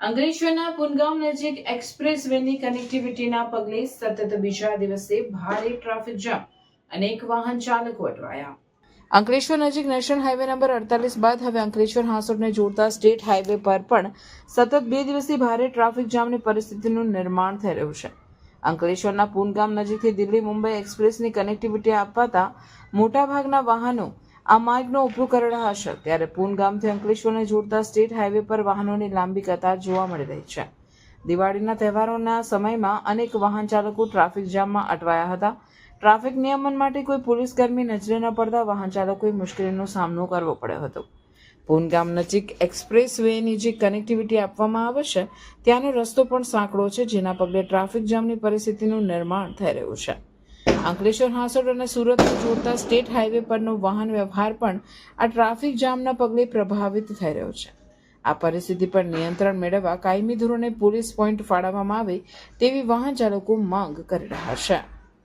અંકલેશ્વરના પુનગામ નજીક એક્સપ્રેસ વેની કનેક્ટિવિટીના પગલે સતત બીજા દિવસે ભારે ટ્રાફિક જામ અનેક વાહન ચાલકો અટવાયા અંકલેશ્વર નજીક નેશનલ હાઈવે નંબર અડતાલીસ બાદ હવે અંકલેશ્વર હાંસોડને જોડતા સ્ટેટ હાઈવે પર પણ સતત બે દિવસથી ભારે ટ્રાફિક જામની પરિસ્થિતિનું નિર્માણ થઈ રહ્યું છે. અંકલેશ્વરના પૂનગામ નજીકથી દિલ્હી મુંબઈ એક્સપ્રેસની કનેક્ટિવિટી અપાતા મોટાભાગના વાહનો આ માર્ગનો ઉપયોગ કરી હશે. ત્યારે પૂનગામથી અંકલેશ્વરને જોડતા સ્ટેટ હાઈવે પર વાહનોની લાંબી કતાર જોવા મળી રહી છે. દિવાળીના તહેવારોના સમયમાં અનેક વાહન ચાલકો ટ્રાફિક જામમાં અટવાયા હતા. ટ્રાફિક નિયમન માટે કોઈ પોલીસ કર્મી નજરે ન પડતા વાહન ચાલકોએ મુશ્કેલીનો સામનો કરવો પડ્યો હતો. પૂનગામ નજીક એક્સપ્રેસ વેની જે કનેક્ટિવિટી આપવામાં આવે છે, ત્યાંનો રસ્તો પણ સાંકડો છે, જેના પગલે ટ્રાફિક જામની પરિસ્થિતિનું નિર્માણ થઈ રહ્યું છે. અંકલેશ્વર હાંસોડ અને સુરતને જોડતા સ્ટેટ હાઈવે પરનો વાહન વ્યવહાર પણ આ ટ્રાફિક જામના પગલે પ્રભાવિત થઈ રહ્યો છે. આ પરિસ્થિતિ પર નિયંત્રણ મેળવવા કાયમી ધોરણે પોલીસ પોઈન્ટ ફાળવવામાં આવે તેવી વાહન ચાલકો માંગ કરી રહ્યા છે.